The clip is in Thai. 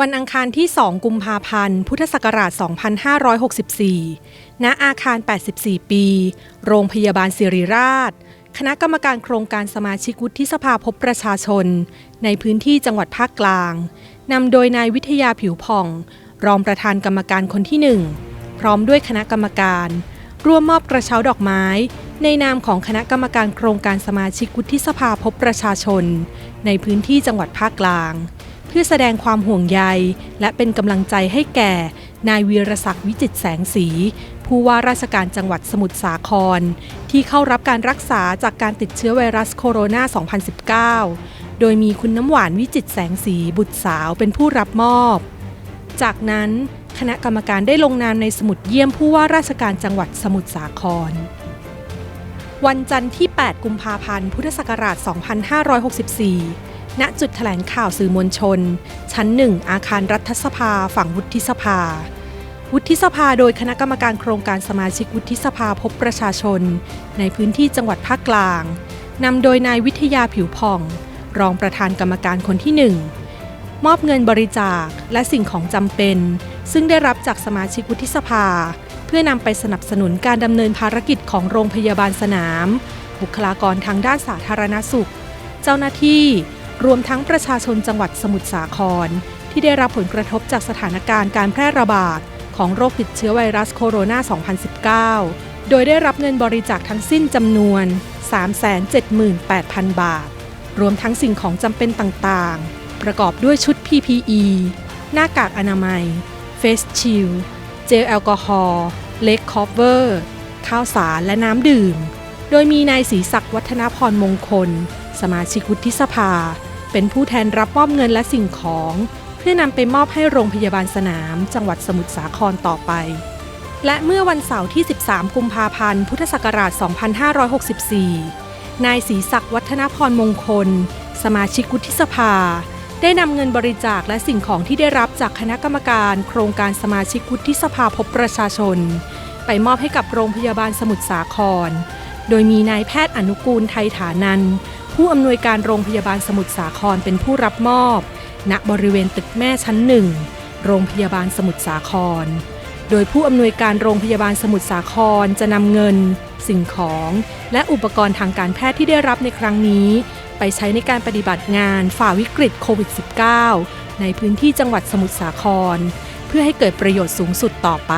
วันอังคารที่ 2 กุมภาพันธ์ พุทธศักราช 2564 ณ อาคาร 84 ปี โรงพยาบาลศิริราช คณะกรรมการโครงการสมาชิกวุฒิสภาพบประชาชน ในพื้นที่จังหวัดภาคกลาง นำโดยนายวิทยาผิวผ่อง รองประธานกรรมการคนที่1พร้อมด้วยคณะกรรมการ ร่วมมอบกระเช้าดอกไม้ ในนามของคณะกรรมการโครงการสมาชิกวุฒิสภาพบประชาชน ในพื้นที่จังหวัดภาคกลาง พื่อแสดงความห่วงใย และเป็นกำลังใจให้แก่ นายวีรศักดิ์วิจิตแสงสี ผู้ว่าราชการจังหวัดสมุทรสาคร ที่เข้ารับการรักษาจากการติดเชื้อไวรัสโคโรนา 2019 โดยมีคุณน้ำหวานวิจิตแสงสีบุตรสาวเป็นผู้รับมอบ จากนั้นคณะกรรมการได้ลงนามในสมุดเยี่ยมผู้ว่าราชการจังหวัดสมุทรสาคร วันจันทร์ที่ 8 กุมภาพันธ์ พุทธศักราช 2564 ณจุดแถลงข่าวสื่อมวลชน ชั้น1อาคารรัฐสภาฝั่งวุฒิสภา วุฒิสภาโดยคณะกรรมการโครงการสมาชิกวุฒิสภาพบประชาชน ในพื้นที่จังหวัดภาคกลางนำโดยนายวิทยาผิวผ่อง รองประธานกรรมการคนที่1มอบเงินบริจาคและสิ่งของจำเป็น ซึ่งได้รับจากสมาชิกวุฒิสภา เพื่อนำไปสนับสนุนการดำเนินภารกิจของโรงพยาบาลสนาม บุคลากรทางด้านสาธารณสุข เจ้าหน้าที่ รวมทั้งประชาชนจังหวัดสมุทรสาคร ที่ได้รับผลกระทบจากสถานการณ์การแพร่ระบาดของโรคติดเชื้อไวรัสโคโรนา 2019 โดยได้รับเงินบริจาคทั้งสิ้นจำนวน 378,000 บาท รวมทั้งสิ่งของจำเป็นต่างๆ ประกอบด้วยชุด PPE หน้ากากอนามัย เฟสชิล เจลแอลกอฮอล์ เล็กคอฟเวอร์ ข้าวสารและน้ำดื่ม โดยมีนายศรีศักดิ์วัฒนพรมงคล สมาชิกวุฒิสภา เป็นผู้แทนรับมอบเงินและสิ่งของ เพื่อนำไปมอบให้โรงพยาบาลสนาม จังหวัดสมุทรสาครต่อไป และเมื่อวันเสาร์ที่ 13 กุมภาพันธ์ พุทธศักราช 2564 นายศรีศักดิ์วัฒนพรมงคล สมาชิกวุฒิสภา ได้นำเงินบริจาคและสิ่งของที่ได้รับจากคณะกรรมการโครงการสมาชิกวุฒิสภาพบประชาชน ไปมอบให้กับโรงพยาบาลสมุทรสาครโดยมีนายแพทย์อนุกูลไทยฐานัน ผู้อำนวยการโรงพยาบาลสมุทรสาครเป็นผู้รับมอบ ณบริเวณตึกแม่ชั้นหนึ่งโรงพยาบาลสมุทรสาคร โดยผู้อำนวยการโรงพยาบาลสมุทรสาครจะนำเงิน สิ่งของ และอุปกรณ์ทางการแพทย์ที่ได้รับในครั้งนี้ ไปใช้ในการปฏิบัติงานฝ่าวิกฤตโควิด -19 ในพื้นที่จังหวัดสมุทรสาคร เพื่อให้เกิดประโยชน์สูงสุดต่อไป